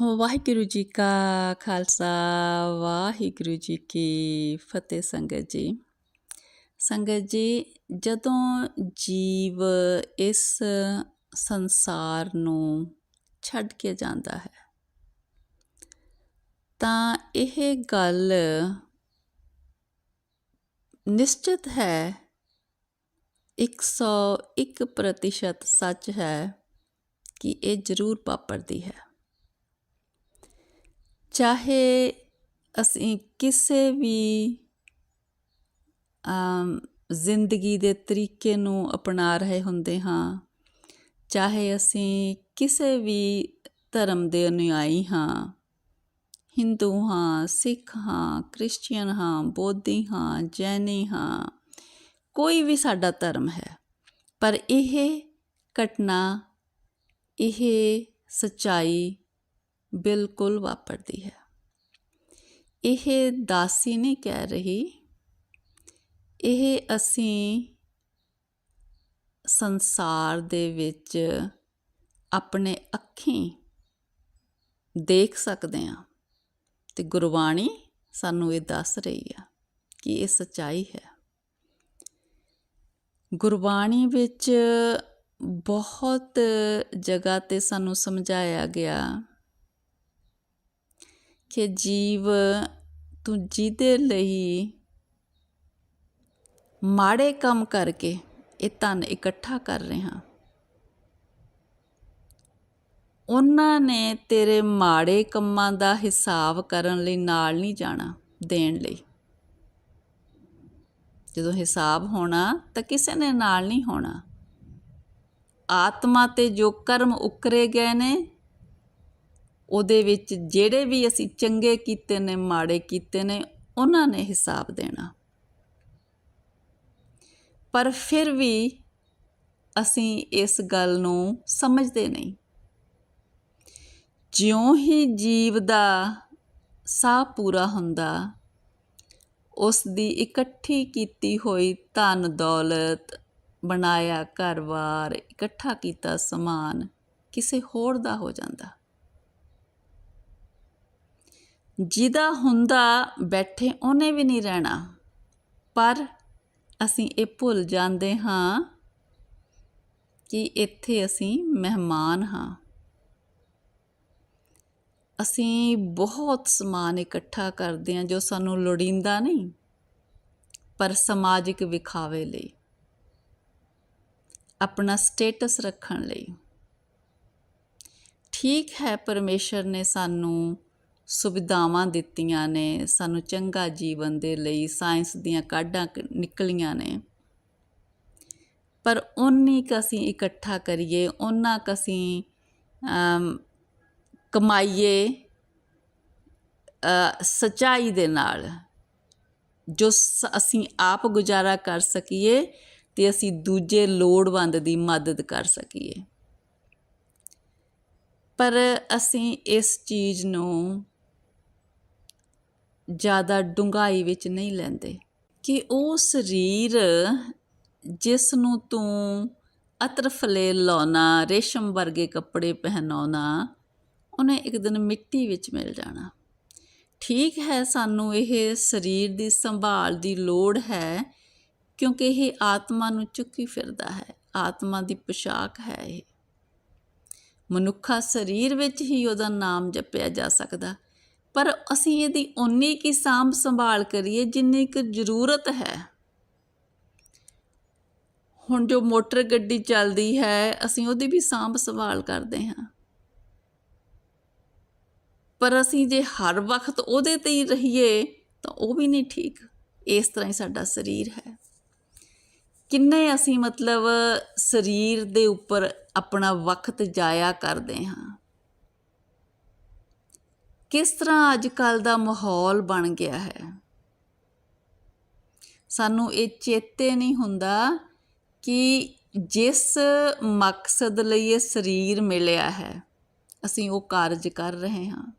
ਵਾਹਿਗੁਰੂ ਜੀ ਕਾ ਖਾਲਸਾ ਵਾਹਿਗੁਰੂ ਜੀ ਕੀ ਫਤਿਹ ਸੰਗਤ ਜੀ ਸੰਗਤ ਜੀ ਜਦੋਂ ਜੀਵ ਇਸ ਸੰਸਾਰ ਨੂੰ ਛੱਡ ਕੇ ਜਾਂਦਾ ਹੈ ਤਾਂ ਇਹ ਗੱਲ ਨਿਸ਼ਚਿਤ ਹੈ 101% ਸੱਚ ਹੈ ਕਿ ਇਹ ਜ਼ਰੂਰ ਵਾਪਰਦੀ ਹੈ ਚਾਹੇ ਅਸੀਂ ਕਿਸੇ ਵੀ ਜ਼ਿੰਦਗੀ ਦੇ ਤਰੀਕੇ ਨੂੰ ਅਪਣਾ ਰਹੇ ਹੁੰਦੇ ਹਾਂ ਚਾਹੇ ਅਸੀਂ ਕਿਸੇ ਵੀ ਧਰਮ ਦੇ ਅਨੁਯਾਈ ਹਾਂ ਹਿੰਦੂ ਹਾਂ ਸਿੱਖ ਹਾਂ ਕ੍ਰਿਸਚੀਅਨ ਹਾਂ ਬੋਧੀ ਹਾਂ ਜੈਨੀ ਹਾਂ ਕੋਈ ਵੀ ਸਾਡਾ ਧਰਮ ਹੈ ਪਰ ਇਹ ਘਟਨਾ ਇਹ ਸਚਾਈ ਬਿਲਕੁਲ ਵਾਪਰਦੀ ਹੈ। ਇਹ ਦਾਸੀ ਨਹੀਂ ਕਹਿ ਰਹੀ। ਇਹ ਅਸੀਂ ਸੰਸਾਰ ਦੇ ਵਿੱਚ ਆਪਣੇ ਅੱਖੀਂ ਦੇਖ ਸਕਦੇ ਹਾਂ ਤੇ ਗੁਰਬਾਣੀ ਸਾਨੂੰ ਇਹ ਦੱਸ ਰਹੀ ਆ ਕਿ ਇਹ ਸਚਾਈ ਹੈ। ਗੁਰਬਾਣੀ ਵਿੱਚ ਬਹੁਤ ਜਗ੍ਹਾ ਤੇ ਸਾਨੂੰ ਸਮਝਾਇਆ ਗਿਆ ਕਿ ਜੀਵ ਤੂੰ ਜਿਹਦੇ ਲਈ ਮਾੜੇ ਕੰਮ ਕਰਕੇ ਇਹ ਧਨ ਇਕੱਠਾ ਕਰ ਰਿਹਾ। ਉਹਨਾਂ ਨੇ ਤੇਰੇ ਮਾੜੇ ਕੰਮਾਂ ਦਾ ਹਿਸਾਬ ਕਰਨ ਲਈ ਨਾਲ ਨਹੀਂ ਜਾਣਾ ਦੇਣ ਲਈ। ਜਦੋਂ ਹਿਸਾਬ ਹੋਣਾ ਤਾਂ ਕਿਸੇ ਨੇ ਨਾਲ ਨਹੀਂ ਹੋਣਾ। ਆਤਮਾ ਤੇ ਜੋ ਕਰਮ ਉਕਰੇ ਗਏ ਨੇ ਉਹਦੇ ਵਿੱਚ ਜਿਹੜੇ ਵੀ ਅਸੀਂ ਚੰਗੇ ਕੀਤੇ ਨੇ, ਮਾੜੇ ਕੀਤੇ ਨੇ, ਉਹਨਾਂ ਨੇ ਹਿਸਾਬ ਦੇਣਾ। ਪਰ ਫਿਰ ਵੀ ਅਸੀਂ ਇਸ ਗੱਲ ਨੂੰ ਸਮਝਦੇ ਨਹੀਂ। ਜਿਉਂ ਹੀ ਜੀਵ ਦਾ ਸਾਹ ਪੂਰਾ ਹੁੰਦਾ, ਉਸ ਦੀ ਇਕੱਠੀ ਕੀਤੀ ਹੋਈ ਧਨ ਦੌਲਤ, ਬਣਾਇਆ ਘਰ-ਬਾਰ, ਇਕੱਠਾ ਕੀਤਾ ਸਮਾਨ, ਕਿਸੇ ਹੋਰ ਦਾ ਹੋ ਜਾਂਦਾ। ਜਿਹਦਾ ਹੁੰਦਾ ਬੈਠੇ ਉਹਨੇ ਵੀ ਨਹੀਂ ਰਹਿਣਾ। ਪਰ ਅਸੀਂ ਇਹ ਭੁੱਲ ਜਾਂਦੇ ਹਾਂ ਕਿ ਇੱਥੇ ਅਸੀਂ ਮਹਿਮਾਨ ਹਾਂ। ਅਸੀਂ ਬਹੁਤ ਸਮਾਨ ਇਕੱਠਾ ਕਰਦੇ ਹਾਂ ਜੋ ਸਾਨੂੰ ਲੋੜੀਂਦਾ ਨਹੀਂ, ਪਰ ਸਮਾਜਿਕ ਵਿਖਾਵੇ ਲਈ, ਆਪਣਾ ਸਟੇਟਸ ਰੱਖਣ ਲਈ। ਠੀਕ ਹੈ, ਪਰਮੇਸ਼ਰ ਨੇ ਸਾਨੂੰ ਸੁਵਿਧਾਵਾਂ ਦਿੱਤੀਆਂ ਨੇ, ਸਾਨੂੰ ਚੰਗਾ ਜੀਵਨ ਦੇ ਲਈ ਸਾਇੰਸ ਦੀਆਂ ਕਾਢਾਂ ਨਿਕਲੀਆਂ ਨੇ। ਪਰ ਉਨੀ ਕ ਅਸੀਂ ਇਕੱਠਾ ਕਰੀਏ ਉਹਨਾਂ ਕ ਅਸੀਂ ਕਮਾਈਏ ਸਚਾਈ ਦੇ ਨਾਲ। ਜੋ ਅਸੀਂ ਆਪ ਗੁਜ਼ਾਰਾ ਕਰ ਸਕੀਏ ਤੇ ਅਸੀਂ ਦੂਜੇ ਲੋੜਵੰਦ ਦੀ ਮਦਦ ਕਰ ਸਕੀਏ। ਪਰ ਅਸੀਂ ਇਸ ਚੀਜ਼ ਨੂੰ ਜ਼ਿਆਦਾ ਡੂੰਘਾਈ ਵਿੱਚ ਨਹੀਂ ਲੈਂਦੇ। ਕਿ ਉਹ ਸਰੀਰ ਜਿਸ ਨੂੰ ਤੂੰ ਅਤਰਫਲੇ ਲਾਉਣਾ, ਰੇਸ਼ਮ ਵਰਗੇ ਕੱਪੜੇ ਪਹਿਨਾਉਣਾ, ਉਹਨੇ ਇੱਕ ਦਿਨ ਮਿੱਟੀ ਵਿੱਚ ਮਿਲ ਜਾਣਾ। ਠੀਕ ਹੈ, ਸਾਨੂੰ ਇਹ ਸਰੀਰ ਦੀ ਸੰਭਾਲ ਦੀ ਲੋੜ ਹੈ, ਕਿਉਂਕਿ ਇਹ ਆਤਮਾ ਨੂੰ ਚੁੱਕੀ ਫਿਰਦਾ ਹੈ। ਆਤਮਾ ਦੀ ਪੋਸ਼ਾਕ ਹੈ ਇਹ। ਮਨੁੱਖਾ ਸਰੀਰ ਵਿੱਚ ਹੀ ਉਹਦਾ ਨਾਮ ਜਪਿਆ ਜਾ ਸਕਦਾ। ਪਰ ਅਸੀਂ ਇਹਦੀ ਉਨੀ ਕੀ ਸਾਂਭ ਸੰਭਾਲ ਕਰੀਏ ਜਿੰਨੀ ਕੁ ਜ਼ਰੂਰਤ ਹੈ। ਹੁਣ ਜੋ ਮੋਟਰ ਗੱਡੀ ਚੱਲਦੀ ਹੈ, ਅਸੀਂ ਉਹਦੀ ਵੀ ਸਾਂਭ ਸੰਭਾਲ ਕਰਦੇ ਹਾਂ। ਪਰ ਅਸੀਂ ਜੇ ਹਰ ਵਕਤ ਉਹਦੇ ਤੇ ਹੀ ਰਹੀਏ, ਤਾਂ ਉਹ ਵੀ ਨਹੀਂ ਠੀਕ। ਇਸ ਤਰ੍ਹਾਂ ਹੀ ਸਾਡਾ ਸਰੀਰ ਹੈ। ਕਿੰਨੇ ਅਸੀਂ ਮਤਲਬ ਸਰੀਰ ਦੇ ਉੱਪਰ ਆਪਣਾ ਵਕਤ ਜਾਇਆ ਕਰਦੇ ਹਾਂ। ਕਿਸ ਤਰ੍ਹਾਂ ਅੱਜ ਕੱਲ ਦਾ ਮਾਹੌਲ ਬਣ ਗਿਆ ਹੈ? ਸਾਨੂੰ ਇਹ ਚੇਤੇ ਨਹੀਂ ਹੁੰਦਾ ਕਿ ਜਿਸ ਮਕਸਦ ਲਈ ਇਹ ਸਰੀਰ ਮਿਲਿਆ ਹੈ, ਅਸੀਂ ਉਹ ਕਾਰਜ ਕਰ ਰਹੇ ਹਾਂ।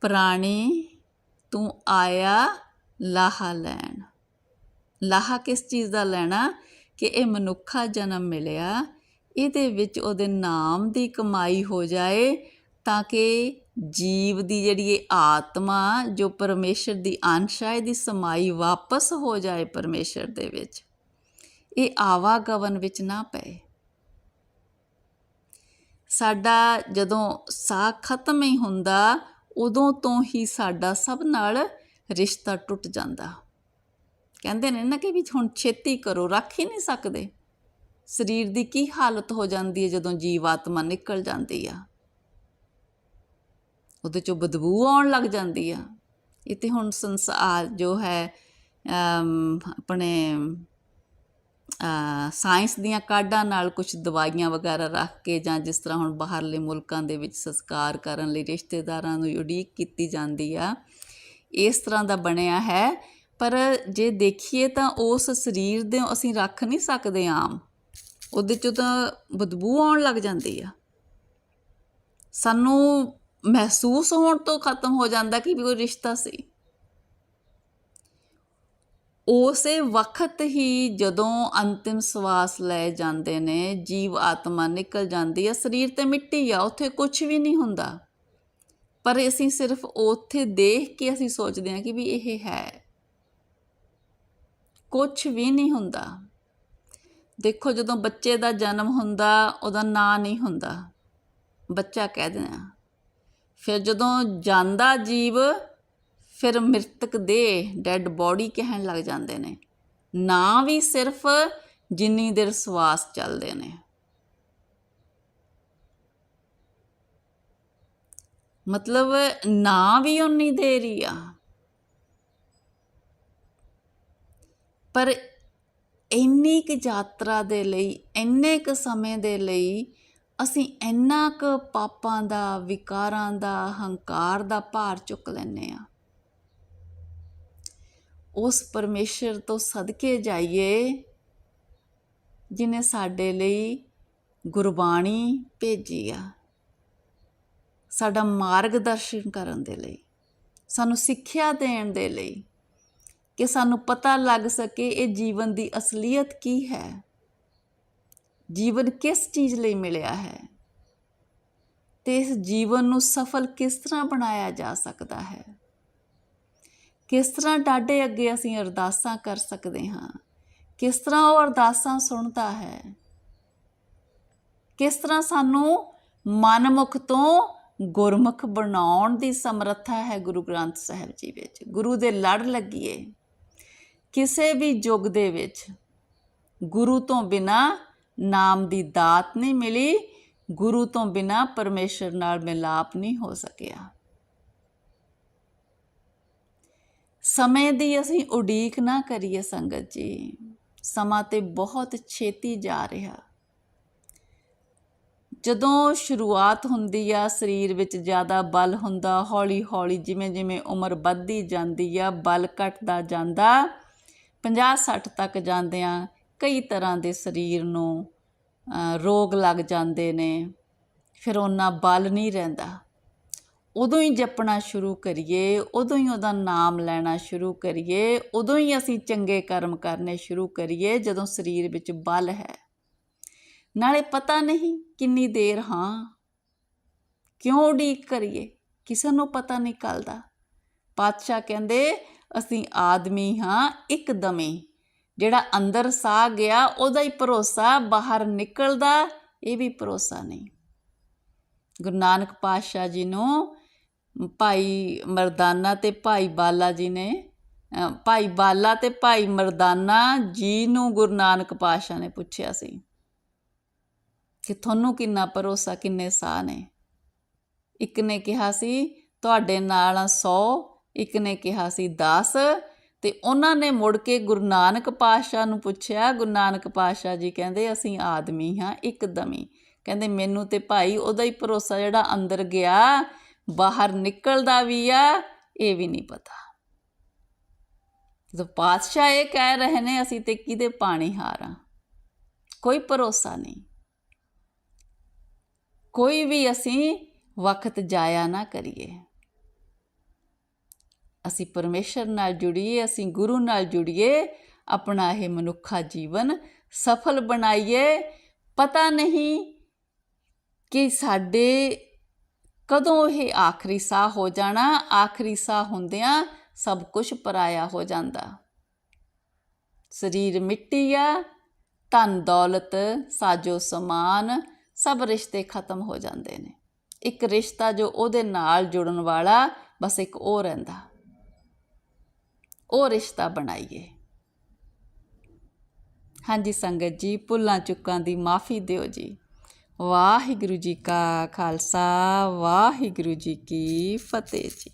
ਪ੍ਰਾਣੀ, ਤੂੰ ਆਇਆ ਲਾਹਾ ਲੈਣ। ਲਾਹਾ ਕਿਸ ਚੀਜ਼ ਦਾ ਲੈਣਾ? ਕਿ ਇਹ ਮਨੁੱਖਾ ਜਨਮ ਮਿਲਿਆ, ਇਹਦੇ ਵਿੱਚ ਉਹਦੇ ਨਾਮ ਦੀ ਕਮਾਈ ਹੋ ਜਾਏ ਤਾਂ ਕਿ ਜੀਵ ਦੀ ਜਿਹੜੀ ਇਹ ਆਤਮਾ, ਜੋ ਪਰਮੇਸ਼ਰ ਦੀ ਅੰਸ਼ ਹੈ ਇਹਦੀ ਸਮਾਈ ਵਾਪਸ ਹੋ ਜਾਏ ਪਰਮੇਸ਼ਰ ਦੇ ਵਿੱਚ, ਇਹ ਆਵਾਗਵਨ ਵਿੱਚ ਨਾ ਪਏ। ਸਾਡਾ ਜਦੋਂ ਸਾਹ ਖਤਮ ਹੀ ਹੁੰਦਾ, ਉਦੋਂ ਤੋਂ ਹੀ ਸਾਡਾ ਸਭ ਨਾਲ ਰਿਸ਼ਤਾ ਟੁੱਟ ਜਾਂਦਾ। ਕਹਿੰਦੇ ਨੇ ਨਾ ਕਿ ਵੀ ਹੁਣ ਛੇਤੀ ਕਰੋ, ਰੱਖ ਹੀ ਨਹੀਂ ਸਕਦੇ। ਸਰੀਰ ਦੀ ਕੀ ਹਾਲਤ ਹੋ ਜਾਂਦੀ ਹੈ ਜਦੋਂ ਜੀਵ ਆਤਮਾ ਨਿਕਲ ਜਾਂਦੀ ਆ? ਉਹਦੇ ਚੋਂ ਬਦਬੂ ਆਉਣ ਲੱਗ ਜਾਂਦੀ ਆ। ਇਹ ਤੇ ਹੁਣ ਸੰਸਾਰ ਜੋ ਹੈ ਆਪਣੇ ਸਾਇੰਸ ਦੀਆਂ ਕਾਢਾਂ ਨਾਲ ਕੁਝ ਦਵਾਈਆਂ ਵਗੈਰਾ ਰੱਖ ਕੇ ਜਾਂ ਜਿਸ ਤਰ੍ਹਾਂ ਹੁਣ ਬਾਹਰਲੇ ਮੁਲਕਾਂ ਦੇ ਵਿੱਚ ਸੰਸਕਾਰ ਕਰਨ ਲਈ ਰਿਸ਼ਤੇਦਾਰਾਂ ਨੂੰ ਉਡੀਕ ਕੀਤੀ ਜਾਂਦੀ ਆ, ਇਸ ਤਰ੍ਹਾਂ ਦਾ ਬਣਿਆ ਹੈ। ਪਰ ਜੇ ਦੇਖੀਏ ਤਾਂ ਉਸ ਸਰੀਰ ਦੇ ਅਸੀਂ ਰੱਖ ਨਹੀਂ ਸਕਦੇ ਆਮ। ਉਹਦੇ ਚੋਂ ਤਾਂ ਬਦਬੂ ਆਉਣ ਲੱਗ ਜਾਂਦੀ ਆ। ਸਾਨੂੰ ਮਹਿਸੂਸ ਹੋਣ ਤੋਂ ਖਤਮ ਹੋ ਜਾਂਦਾ ਕਿ ਵੀ ਕੋਈ ਰਿਸ਼ਤਾ ਸੀ। ਉਸੇ ਵਕਤ ਹੀ ਜਦੋਂ ਅੰਤਿਮ ਸਵਾਸ ਲੈ ਜਾਂਦੇ ਨੇ, ਜੀਵ ਆਤਮਾ ਨਿਕਲ ਜਾਂਦੀ ਹੈ, ਸਰੀਰ ਤੇ ਮਿੱਟੀ ਆ, ਉੱਥੇ ਕੁਝ ਵੀ ਨਹੀਂ ਹੁੰਦਾ। ਪਰ ਅਸੀਂ ਸਿਰਫ ਉੱਥੇ ਦੇਖ ਕੇ ਅਸੀਂ ਸੋਚਦੇ ਹਾਂ ਕਿ ਵੀ ਇਹ ਹੈ। ਕੁਝ ਵੀ ਨਹੀਂ ਹੁੰਦਾ। ਦੇਖੋ ਜਦੋਂ ਬੱਚੇ ਦਾ ਜਨਮ ਹੁੰਦਾ, ਉਹਦਾ ਨਾਂ ਨਹੀਂ ਹੁੰਦਾ। ਬੱਚਾ ਕਹਿ ਦਿੰਦੇ। ਆ ਫਿਰ ਜਦੋਂ ਜਾਂਦਾ ਜੀਵ, ਫਿਰ ਮ੍ਰਿਤਕ ਦੇ ਡੈੱਡ ਬੋਡੀ ਕਹਿਣ ਲੱਗ ਜਾਂਦੇ ਨੇ। ਨਾ ਵੀ ਸਿਰਫ ਜਿੰਨੀ ਦੇਰ ਸਵਾਸ ਚੱਲਦੇ ਨੇ। ਮਤਲਬ ਨਾ ਵੀ ਉਨੀ ਦੇਰ ਹੀ ਆ। ਪਰ ਇੰਨੀ ਕੁ ਯਾਤਰਾ ਦੇ ਲਈ, ਇੰਨੇ ਕੁ ਸਮੇਂ ਦੇ ਲਈ ਅਸੀਂ ਇੰਨਾ ਕੁ ਪਾਪਾਂ ਦਾ, ਵਿਕਾਰਾਂ ਦਾ, ਹੰਕਾਰ ਦਾ ਭਾਰ ਚੁੱਕ ਲੈਨੇ ਆ ਉਸ ਪਰਮੇਸ਼ਰ ਤੋਂ ਸਦਕੇ ਜਾਈਏ ਜਿਨੇ ਸਾਡੇ ਲਈ ਗੁਰਬਾਣੀ ਭੇਜੀ ਆ। ਸਾਡਾ ਮਾਰਗਦਰਸ਼ਨ ਕਰਨ ਦੇ ਲਈ, ਸਾਨੂੰ ਸਿੱਖਿਆ ਦੇਣ ਦੇ ਲਈ, ਕਿ ਸਾਨੂੰ ਪਤਾ ਲੱਗ ਸਕੇ ਇਹ ਜੀਵਨ ਦੀ ਅਸਲੀਅਤ ਕੀ ਹੈ। ਜੀਵਨ ਕਿਸ ਚੀਜ਼ ਲਈ ਮਿਲਿਆ ਹੈ? ਤੇ ਇਸ ਜੀਵਨ ਨੂੰ ਸਫਲ ਕਿਸ ਤਰ੍ਹਾਂ ਬਣਾਇਆ ਜਾ ਸਕਦਾ ਹੈ? ਕਿਸ ਤਰ੍ਹਾਂ ਡਾਡੇ ਅੱਗੇ ਅਸੀਂ ਅਰਦਾਸਾਂ ਕਰ ਸਕਦੇ ਹਾਂ? ਕਿਸ ਤਰ੍ਹਾਂ ਉਹ ਅਰਦਾਸਾਂ ਸੁਣਦਾ ਹੈ? ਕਿਸ ਤਰ੍ਹਾਂ ਸਾਨੂੰ ਮਨਮੁਖ ਤੋਂ ਗੁਰਮੁਖ ਬਣਾਉਣ ਦੀ ਸਮਰੱਥਾ ਹੈ ਗੁਰੂ ਗ੍ਰੰਥ ਸਾਹਿਬ ਜੀ ਵਿੱਚ? ਗੁਰੂ ਦੇ ਲੜ ਲੱਗੀਏ। ਕਿਸੇ ਵੀ ਯੁੱਗ ਦੇ ਵਿੱਚ ਗੁਰੂ ਤੋਂ ਬਿਨਾ ਨਾਮ ਦੀ ਦਾਤ ਨਹੀਂ ਮਿਲੀ, ਗੁਰੂ ਤੋਂ ਬਿਨਾ ਪਰਮੇਸ਼ਰ ਨਾਲ ਮਿਲਾਪ ਨਹੀਂ ਹੋ ਸਕਿਆ। ਸਮੇਂ ਦੀ ਅਸੀਂ ਉਡੀਕ ਨਾ ਕਰੀਏ ਸੰਗਤ ਜੀ। ਸਮਾਂ ਤੇ ਬਹੁਤ ਛੇਤੀ ਜਾ ਰਿਹਾ। ਜਦੋਂ ਸ਼ੁਰੂਆਤ ਹੁੰਦੀ ਆ, ਸਰੀਰ ਵਿੱਚ ਜ਼ਿਆਦਾ ਬਲ ਹੁੰਦਾ ਹੌਲੀ ਹੌਲੀ ਜਿਵੇਂ ਜਿਵੇਂ ਉਮਰ ਵੱਧਦੀ ਜਾਂਦੀ ਆ, ਬਲ ਘਟਦਾ ਜਾਂਦਾ 50 60 ਤੱਕ ਜਾਂਦਿਆਂ ਕਈ ਤਰ੍ਹਾਂ ਦੇ ਸਰੀਰ ਨੂੰ ਰੋਗ ਲੱਗ ਜਾਂਦੇ ਨੇ, ਫਿਰ ਉਹਨਾਂ ਬਲ ਨਹੀਂ ਰਹਿੰਦਾ। ਉਦੋਂ ਹੀ ਜਪਣਾ ਸ਼ੁਰੂ ਕਰੀਏ, ਉਦੋਂ ਹੀ ਉਹਦਾ ਨਾਮ ਲੈਣਾ ਸ਼ੁਰੂ ਕਰੀਏ, ਉਦੋਂ ਹੀ ਅਸੀਂ ਚੰਗੇ ਕਰਮ ਕਰਨੇ ਸ਼ੁਰੂ ਕਰੀਏ, ਜਦੋਂ ਸਰੀਰ ਵਿੱਚ ਬਲ ਹੈ। ਨਾਲੇ ਪਤਾ ਨਹੀਂ ਕਿੰਨੀ ਦੇਰ ਹਾਂ, ਕਿਉਂ ਉਡੀਕ ਕਰੀਏ, ਕਿਸੇ ਨੂੰ ਪਤਾ ਨਹੀਂ ਕੱਲਦਾ ਪਾਤਸ਼ਾਹ ਕਹਿੰਦੇ, ਅਸੀਂ ਆਦਮੀ ਹਾਂ, ਇੱਕਦਮੇ ਜਿਹੜਾ ਅੰਦਰ ਸਾਹ ਗਿਆ, ਉਹਦਾ ਹੀ ਭਰੋਸਾ ਬਾਹਰ ਨਿਕਲਦਾ, ਇਹ ਵੀ ਭਰੋਸਾ ਨਹੀਂ। ਗੁਰੂ ਨਾਨਕ ਪਾਤਸ਼ਾਹ ਜੀ ਨੂੰ ਭਾਈ ਮਰਦਾਨਾ ਤੇ ਭਾਈ ਬਾਲਾ ਜੀ ਨੇ ਭਾਈ ਬਾਲਾ ਤੇ ਭਾਈ ਮਰਦਾਨਾ ਜੀ ਨੂੰ ਗੁਰੂ ਨਾਨਕ ਪਾਤਸ਼ਾਹ ਨੇ ਪੁੱਛਿਆ ਸੀ ਕਿ ਤੁਹਾਨੂੰ ਕਿੰਨਾ ਭਰੋਸਾ, ਕਿੰਨੇ ਸਾਹ ਨੇ? ਇੱਕ ਨੇ ਕਿਹਾ ਸੀ, ਤੁਹਾਡੇ ਨਾਲ 100 ਇੱਕ ਨੇ ਕਿਹਾ ਸੀ 10 ਤੇ ਉਹਨਾਂ ਨੇ ਮੁੜ ਕੇ ਗੁਰੂ ਨਾਨਕ ਪਾਤਸ਼ਾਹ ਨੂੰ ਪੁੱਛਿਆ, ਗੁਰੂ ਨਾਨਕ ਪਾਤਸ਼ਾਹ ਜੀ ਕਹਿੰਦੇ, ਅਸੀਂ ਆਦਮੀ ਹਾਂ, ਇੱਕਦਮ ਹੀ। ਕਹਿੰਦੇ, ਮੈਨੂੰ ਤੇ ਭਾਈ ਉਹਦਾ ਹੀ ਭਰੋਸਾ ਜਿਹੜਾ ਅੰਦਰ ਗਿਆ, ਬਾਹਰ ਨਿਕਲਦਾ ਵੀ ਆ, ਇਹ ਵੀ ਨਹੀਂ ਪਤਾ। ਜਦੋਂ ਪਾਤਸ਼ਾਹ ਇਹ ਕਹਿ ਰਹੇ ਨੇ, ਅਸੀਂ ਤੇ ਕਿਹਦੇ ਪਾਣੀ ਹਾਰਾਂ ਕੋਈ ਭਰੋਸਾ ਨਹੀਂ। ਕੋਈ ਵੀ ਅਸੀਂ ਵਕਤ ਜਾਇਆ ਨਾ ਕਰੀਏ। ਅਸੀਂ ਪਰਮੇਸ਼ਰ ਨਾਲ ਜੁੜੀਏ, ਅਸੀਂ ਗੁਰੂ ਨਾਲ ਜੁੜੀਏ, ਆਪਣਾ ਇਹ ਮਨੁੱਖਾ ਜੀਵਨ ਸਫਲ ਬਣਾਈਏ। ਪਤਾ ਨਹੀਂ ਕਿ ਸਾਡੇ ਕਦੋਂ ਇਹ ਆਖਰੀ ਸਾਹ ਹੋ ਜਾਣਾ, ਆਖਰੀ ਸਾਹ ਹੁੰਦਿਆਂ ਸਭ ਕੁਝ ਪਰਾਇਆ ਹੋ ਜਾਂਦਾ। ਸਰੀਰ ਮਿੱਟੀ ਆ, ਧਨ ਦੌਲਤ, ਸਾਜੋ ਸਮਾਨ, ਸਭ ਰਿਸ਼ਤੇ ਖਤਮ ਹੋ ਜਾਂਦੇ ਨੇ। ਇੱਕ ਰਿਸ਼ਤਾ ਜੋ ਉਹਦੇ ਨਾਲ ਜੁੜਨ ਵਾਲਾ ਬਸ ਇੱਕ ਉਹ ਰਹਿੰਦਾ। ਉਹ ਰਿਸ਼ਤਾ ਬਣਾਈਏ। ਹਾਂਜੀ ਸੰਗਤ ਜੀ, ਭੁੱਲਾਂ ਚੁੱਕਾਂ ਦੀ ਮਾਫੀ ਦਿਓ ਜੀ। ਵਾਹਿਗੁਰੂ ਜੀ ਕਾ ਖਾਲਸਾ, ਵਾਹਿਗੁਰੂ ਜੀ ਕੀ ਫਤਿਹ ਜੀ।